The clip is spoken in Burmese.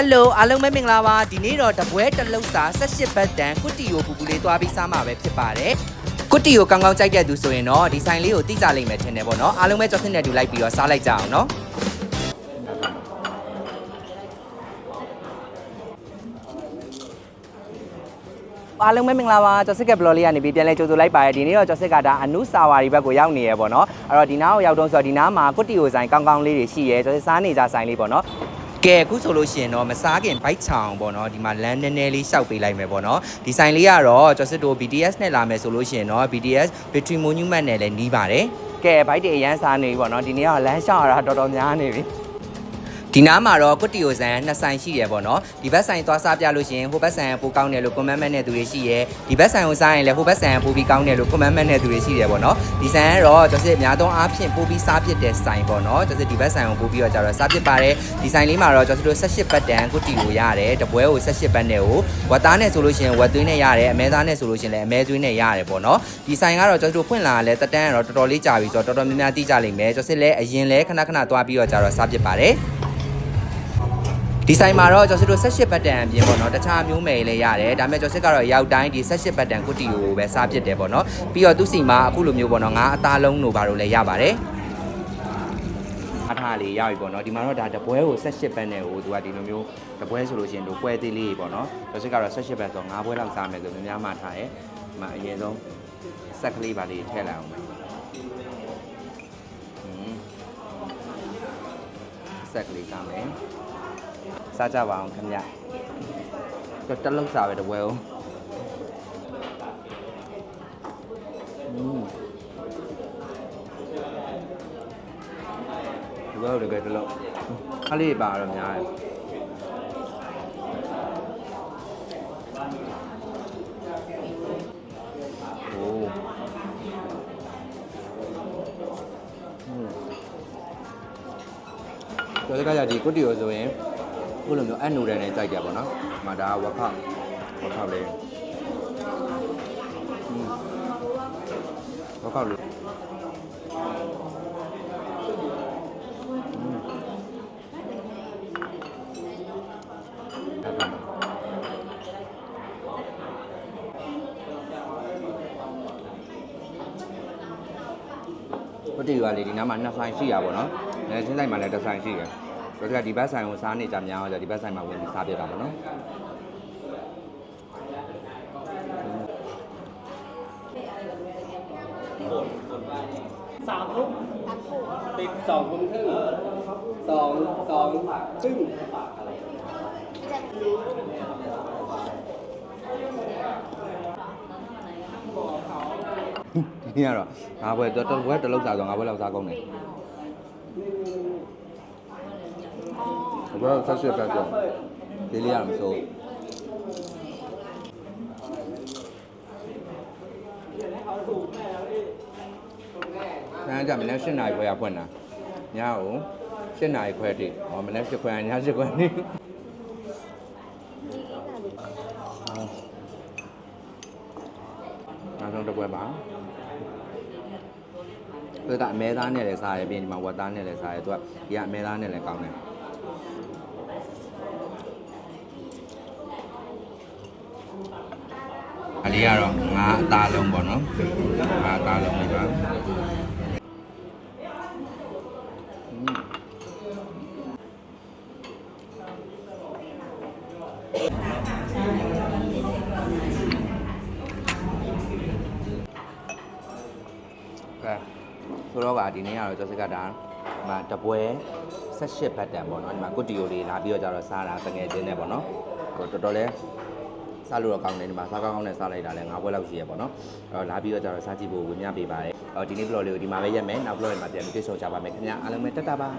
ယ်လိုအားလုံးပဲမင်္ဂလာပါဒီနေ့တော့တပွဲတစ်လုံးစာ18ဘတ်တန်ကုတီယိုပူပူလေးသွားပြီးစားမှာပဲဖြစ်ပါတယ်ကုတီယိုကောင်းကောင်းကြိုက်တဲ့သူဆိုရင်တော့ဒီဆိုင်လေးကိုတိကျလိမ့်မယ်ထင်တယ်ပေါ့နော်အားလုံးပဲကြောက်စင်နဲ့တူလိုက်ပြီးတော့စားလိုက်ကြအောင်နော်အားလုံးပဲမင်္ဂလာပါကျော်စစ်ကဘလော်လေးကနေပြီးပြန်လဲကြိုဆိုလိုက်ပါရဒီနေ့တော့ကျော်စစ်ကဒါအနုစာဝါရီဘက်ကိုရောက်နေရပေါ့နော်အဲ့တော့ဒီနားကိုရောက်တော့ဆိုတော့ဒီနားမှာကုတီယိုဆိုင်ကောင်းကောင်းလေးတွေရှိရဲကျော်စစ်စားနေကြဆိုင်လေးပေါ့နော် ကဲအခုဆိုလို့ရှိရင်တော့မစားခင်ဘိုက်ချောင်ပေါ့နော်ဒီမှာလမ်းနည်းနည်းလေးရှောက်ပေးလိုက်မယ်ပေါ့နော်ဒီဆိုင်လေးကတော့ကျော်စစ်တို့ BTS နဲ့လာမယ်ဆိုလို့ရှိရင်တော့ BTS Victory Monument နဲ့လည်းနီးပါတယ်ကဲဘိုက်တွေအရန်စားနေပြီပေါ့နော်ဒီနေ့ကလမ်းရှောက်ရတာတော်တော်များနေပြီ ဒီနားမှာတော့ကွတီယိုဆန်နှစ်ဆိုင်ရှိရပေါ့နော်ဒီဘက်ဆိုင်သွားစားပြလို့ရှိရင်ဟိုဘက်ဆိုင်ကပိုကောင်းတယ်လို့ comment မဲ့တဲ့သူတွေရှိရဲဒီဘက်ဆိုင်ကိုစားရင်လည်းဟိုဘက်ဆိုင်ကပိုပြီးကောင်းတယ်လို့ comment မဲ့တဲ့သူတွေရှိတယ်ပေါ့နော်ဒီဆိုင်ကတော့ကျော်စစ်အများသုံးအားဖြင့်ပိုပြီးစားဖြစ်တဲ့ဆိုင်ပေါ့နော်ကျော်စစ်ဒီဘက်ဆိုင်ကိုပိုပြီးတော့ကြတော့စားဖြစ်ပါတယ်ဒီဆိုင်လေးမှာတော့ကျော်စစ်တို့18ဘတ်တန်ကွတီကိုရတယ်တပွဲကို18ဘတ်နဲ့ကိုဝက်သားနဲ့ဆိုလို့ရှိရင်ဝက်သွင်းနဲ့ရတယ်အမဲသားနဲ့ဆိုလို့ရှိရင်လည်းအမဲသွင်းနဲ့ရတယ်ပေါ့နော်ဒီဆိုင်ကတော့ကျော်စစ်တို့ဖွင့်လာလဲတက်တန်းကတော့တော်တော်လေးကြာပြီဆိုတော့တော်တော်များများသိကြလိမ့်မယ်ကျော်စစ်လည်းအရင်လဲခဏခဏသွားပြီးတော့ကြတော့စားဖြစ်ပါတယ် ဒီဆိုင်မှာတော့ကျော်စစ်တို့18ဘတ်တန်အပြင်ပေါ့နော်တခြားမျိုးမယ်လည်းရတယ်ဒါပေမဲ့ကျော်စစ်ကတော့ရောက်တိုင်းဒီ18ဘတ်တန်ကုတီကိုပဲစားဖြစ်တယ်ပေါ့နော်ပြီးတော့သူစီမှာအခုလိုမျိုးပေါ့နော်ငါအသားလုံးတို့ဘာလို့လဲရပါတယ်အထားလေးရပြီပေါ့နော်ဒီမှာတော့ဒါတပွဲကို18ဘတ်နဲ့ဟိုသူကဒီလိုမျိုးတပွဲဆိုလို့ရှိရင်တို့ပွဲသေးလေးပေါ့နော်ကျော်စစ်ကတော့18ဘတ်ဆို5ပွဲလောက်စားမယ်ဆိုများများမှထားရဲဒီမှာအရင်ဆုံးဆက်ကလေးပါလေးထည့်လိုက်အောင်မယ်อืมဆက်ကလေးစားမယ် စားကြပါအောင်ခင်ဗျတော့တက်လောက်စားပဲတပွဲအောင်อืมဒီပွဲကိုတကယ် ဟိုလိုမျိုးအန်နိုဒန်နဲ့ကြိုက်ကြပါတော့။မှဒါကဝက်ဖောက်ဝက်ဖောက်လေး။ဝက်ဖောက်လေးပတိရွာလေးဒီနားမှာနှစ်ဆိုင်ရှိရပါတော့။အဲဆင်းဆိုင်မှာလည်းတစ်ဆိုင်ရှိတယ်။ ဆိုတော့ဒီဘက်ဆိုင်ကိုစားနေကြများအောင်ဆိုဒီဘက်ဆိုင်မှာဝင်ပြီးစားပြတာပါနော်။ สามทุ่มติดสองทุ่มครึ่งสองสองครึ่ง ဒီနေ့ကတော့ငါဘွယ်တော့တစ်ဘွယ်တစ်လုံးစားဆိုငါဘွယ်လောက်စားကုန်တယ် ဘွယ်ဆက်ရှက်ပဲကြောဒီလေးရမစိုးဆန်းကြမနေ့7နာရီခွဲရဖွင့်တာညကို7နာရီခွဲတိဟောမနေ့7ခွဲည7ခွဲနေနောက်ဆုံးတစ်ပွဲပါသူကအမဲသားနဲ့လည်းစားရပြီးဒီမှာဝက်သားနဲ့လည်းစားရသူကဒီကအမဲသားနဲ့လည်းကောင်းတယ် အလေးကတော့ငါအသားလုံးပေါ့နော်ငါအသားလုံးလေးပါကဲဆိုတော့ကဒီနေ့ကတော့ကျော်စကတာဒီမှာတပွဲ18ဘတ်တန်ပေါ့နော်ဒီမှာကုတီယိုလေးလာပြီးတော့ကြတော့စားတာတငယ်ချင်းနဲ့ပေါ့နော်ဟိုတော်တော်လေး စားလို့တော့ကောင်းတယ်ဒီမှာစားကောင်းကောင်းနဲ့စားလိုက်တာလည်းငါးဘွဲလောက်ရှိရပေါ့နော်အဲ့တော့လာပြီးတော့ကျတော့စားကြည့်ဖို့ဝင်မြပေးပါတယ်အော်ဒီနေ့ vlog လေးကိုဒီမှာပဲရက်မယ်နောက် vlog တွေမှာပြန်ပြီးတွေ့ဆုံကြပါမယ်ခင်ဗျာအားလုံးပဲတက်တာပါ